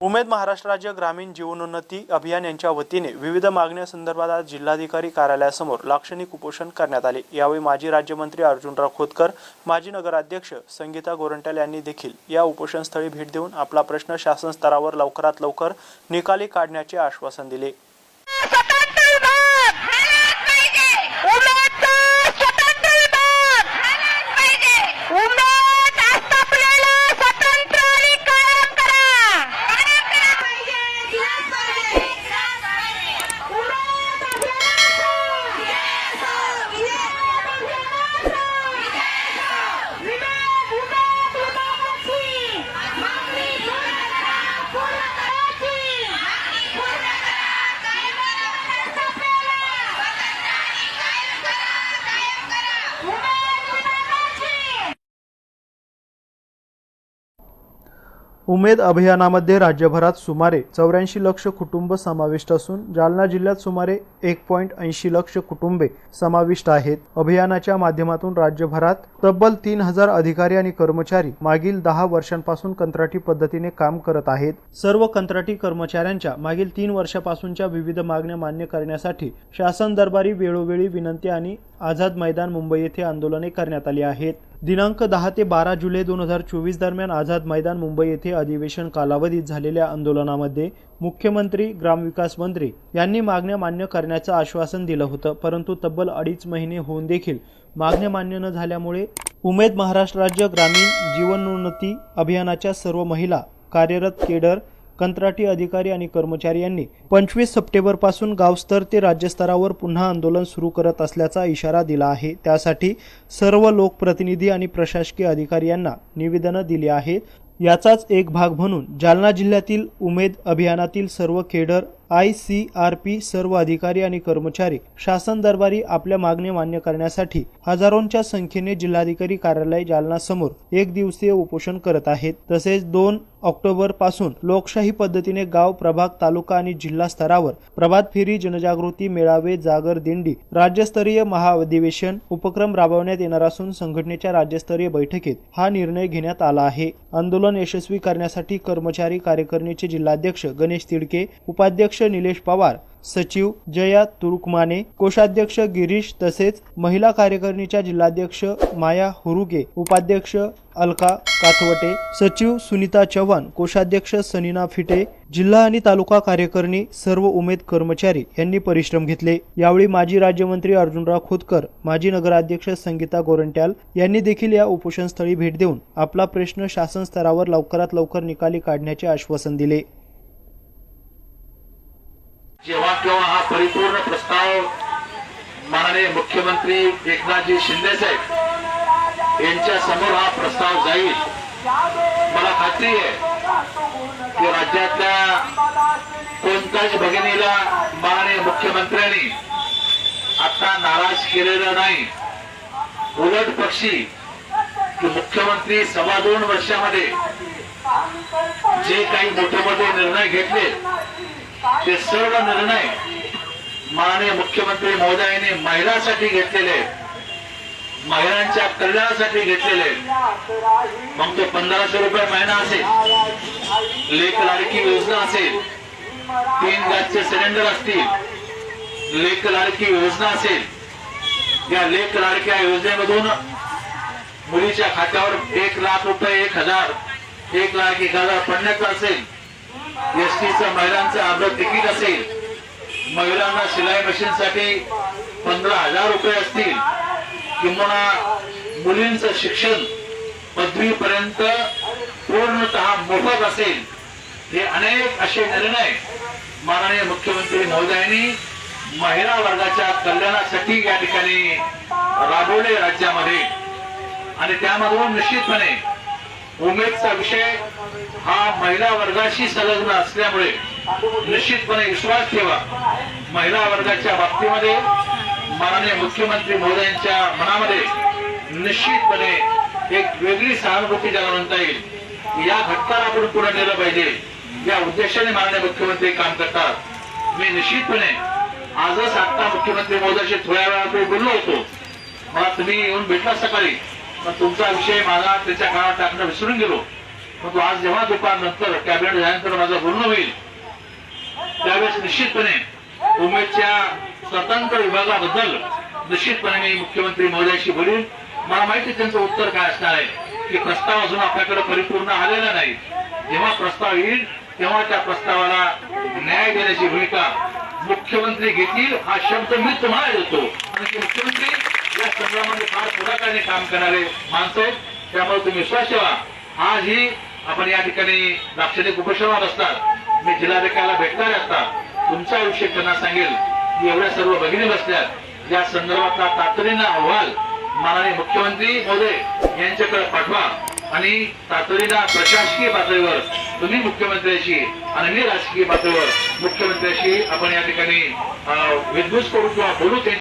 उमेद महाराष्ट्र राज्य ग्रामीण जीवनोन्नती अभियान यांच्या वतीने विविध मागण्यासंदर्भात आज जिल्हाधिकारी कार्यालयासमोर लाक्षणिक उपोषण करण्यात आले. यावेळी माजी राज्यमंत्री अर्जुनराव खोतकर माजी नगराध्यक्ष संगीता गोरंट्याल यांनी देखील या उपोषणस्थळी भेट देऊन आपला प्रश्न शासन स्तरावर लवकरात लवकर निकाली काढण्याचे आश्वासन दिले. उमेद अभियानामध्ये राज्यभरात सुमारे चौऱ्याऐंशी लक्ष कुटुंब समाविष्ट असून जालना जिल्ह्यात सुमारे एक पॉईंट ऐंशी लक्ष कुटुंबे समाविष्ट आहेत. अभियानाच्या माध्यमातून राज्यभरात तब्बल तीन हजार अधिकारी आणि कर्मचारी मागील दहा वर्षांपासून कंत्राटी पद्धतीने काम करत आहेत. सर्व कंत्राटी कर्मचाऱ्यांच्या मागील तीन वर्षापासूनच्या विविध मागण्या मान्य करण्यासाठी शासन दरबारी वेळोवेळी विनंती आणि आझाद मैदान मुंबई येथे आंदोलने करण्यात आली आहेत. दिनांक दहा ते बारा जुलै दोन हजार चोवीस दरम्यान आझाद मैदान मुंबई येथे अधिवेशन कालावधीत झालेल्या आंदोलनामध्ये मुख्यमंत्री ग्रामविकास मंत्री यांनी मागण्या मान्य करण्याचं आश्वासन दिलं होतं. परंतु तब्बल अडीच महिने होऊन देखील मागण्या मान्य न झाल्यामुळे उमेद महाराष्ट्र राज्य ग्रामीण जीवनोन्नती अभियानाच्या सर्व महिला कार्यरत केडर कंत्राटी अधिकारी आणि कर्मचारी यांनी पंचवीस सप्टेंबरपासून गावस्तर ते राज्यस्तरावर पुन्हा आंदोलन सुरू करत असल्याचा इशारा दिला आहे. त्यासाठी सर्व लोकप्रतिनिधी आणि प्रशासकीय अधिकारी यांना निवेदनं दिली आहेत. याचाच एक भाग म्हणून जालना जिल्ह्यातील उमेद अभियानातील सर्व cadre I C R P सर्व अधिकारी आणि कर्मचारी शासन दरबारी आपल्या मागण्या मान्य करण्यासाठी हजारोंच्या संख्येने जिल्हाधिकारी कार्यालय जालनासमोर एक दिवसीय उपोषण करत आहेत. तसेच दोन ऑक्टोबरपासून लोकशाही पद्धतीने गाव प्रभाग तालुका आणि जिल्हा स्तरावर प्रभात फेरी जनजागृती मेळावे जागर दिंडी राज्यस्तरीय महाअधिवेशन उपक्रम राबवण्यात येणार असून संघटनेच्या राज्यस्तरीय बैठकीत हा निर्णय घेण्यात आला आहे. आंदोलन यशस्वी करण्यासाठी कर्मचारी कार्यकारिणीचे जिल्हाध्यक्ष गणेश तिडके उपाध्यक्ष निलेश पवार सचिव जया तुरुकमाने कोषाध्यक्ष गिरीश तसेच महिला कार्यकारिणीच्या जिल्हाध्यक्ष माया हुरुगे उपाध्यक्ष अलका काथवटे सचिव सुनीता चव्हाण कोषाध्यक्ष सनीना फिटे जिल्हा आणि तालुका कार्यकारिणी सर्व उमेद कर्मचारी यांनी परिश्रम घेतले. यावेळी माजी राज्यमंत्री अर्जुनराव खोतकर माजी नगराध्यक्ष संगीता गोरंट्याल यांनी देखील या उपोषणस्थळी भेट देऊन आपला प्रश्न शासन स्तरावर लवकरात लवकर निकाली काढण्याचे आश्वासन दिले. जेव्हा केव्हा हा परिपूर्ण प्रस्ताव माननीय मुख्यमंत्री एकनाथजी शिंदे साहेब यांच्या समोर हा प्रस्ताव जाईल मला खात्री आहे की राज्यातल्या कोणत्याच भगिनीला माननीय मुख्यमंत्र्यांनी आता नाराज केलेलं नाही. उलट पक्षी की मुख्यमंत्री सव्वा दोन वर्षामध्ये जे काही मोठे मोठे निर्णय घेतले ते सर्व निर्णय माननीय मुख्यमंत्री महोदयाने महिलांसाठी घेतलेले महिलांच्या कल्याणासाठी घेतलेले मग ते पंधराशे रुपये महिना असेल लेख लाडकी योजना असेल तीन गॅसचे सिलेंडर असतील लेख लाडकी योजना असेल या लेख लाडक्या योजनेमधून मुलीच्या खात्यावर एक लाख रुपये एक हजार एक लाख एक हजार पडण्याचं असेल. एसटीचं महिलांचं अर्ध तिकीट असेल. महिलांना शिलाई मशीनसाठी पंधरा हजार रुपये असतील. किंवा मुलींचं शिक्षण पदवीपर्यंत पूर्णतः मोफत असेल. हे अनेक असे निर्णय माननीय मुख्यमंत्री महोदयांनी महिला वर्गाच्या कल्याणासाठी या ठिकाणी राबवले राज्यामध्ये. आणि त्यामधून निश्चितपणे उमेदचा विषय हा महिला वर्गाशी संलग्न असल्यामुळे निश्चितपणे विश्वास ठेवा. महिला वर्गाच्या बाबतीमध्ये माननीय मुख्यमंत्री महोदयांच्या मनामध्ये निश्चितपणे एक वेगळी सहानुभूती ज्याला म्हणता येईल. या घटकाला आपण पुढे नेलं पाहिजे. या उद्देशाने माननीय मुख्यमंत्री काम करतात. मी निश्चितपणे आजच आता मुख्यमंत्री महोदयाशी थोड्या वेळापूर्वी बोललो होतो. मला तुम्ही येऊन भेटला सकाळी. मग तुमचा विषय माझा त्याच्या काळात टाकणं विसरून गेलो. तो आज जेव्हा दुपारनंतर कॅबिनेट झाल्यानंतर माझं बोलणं होईल. त्यावेळेस निश्चितपणे उमेदच्या स्वतंत्र विभागाबद्दल निश्चितपणे मी मुख्यमंत्री महोदयाशी बोलीन. मला माहिती त्यांचं उत्तर काय असणार आहे की प्रस्ताव अजून आपल्याकडे परिपूर्ण आलेला नाही. जेव्हा प्रस्ताव येईल तेव्हा त्या प्रस्तावाला न्याय देण्याची भूमिका मुख्यमंत्री घेतील हा शब्द मी तुम्हाला देतो. आणि मुख्यमंत्री या संग्रामामध्ये फार पुढाकाराने काम करणारे माणसं आहेत. त्यामुळे तुम्ही विश्वास ठेवा आजही आपण या ठिकाणी लाक्षणिक उपोषणावर असतात. मी जिल्हाधिकाऱ्याला भेटणारे असतात. तुमचा आयुष्य त्यांना सांगेल. की एवढ्या सर्व भगिनी बसल्यात. या संदर्भातला तातडीनं अहवाल माननीय मुख्यमंत्री महोदय यांच्याकडे पाठवा. आणि तातडीनं प्रशासकीय पातळीवर तुम्ही मुख्यमंत्र्यांशी आणि मी राजकीय पातळीवर मुख्यमंत्र्यांशी आपण या ठिकाणी अं, करू किंवा बोलू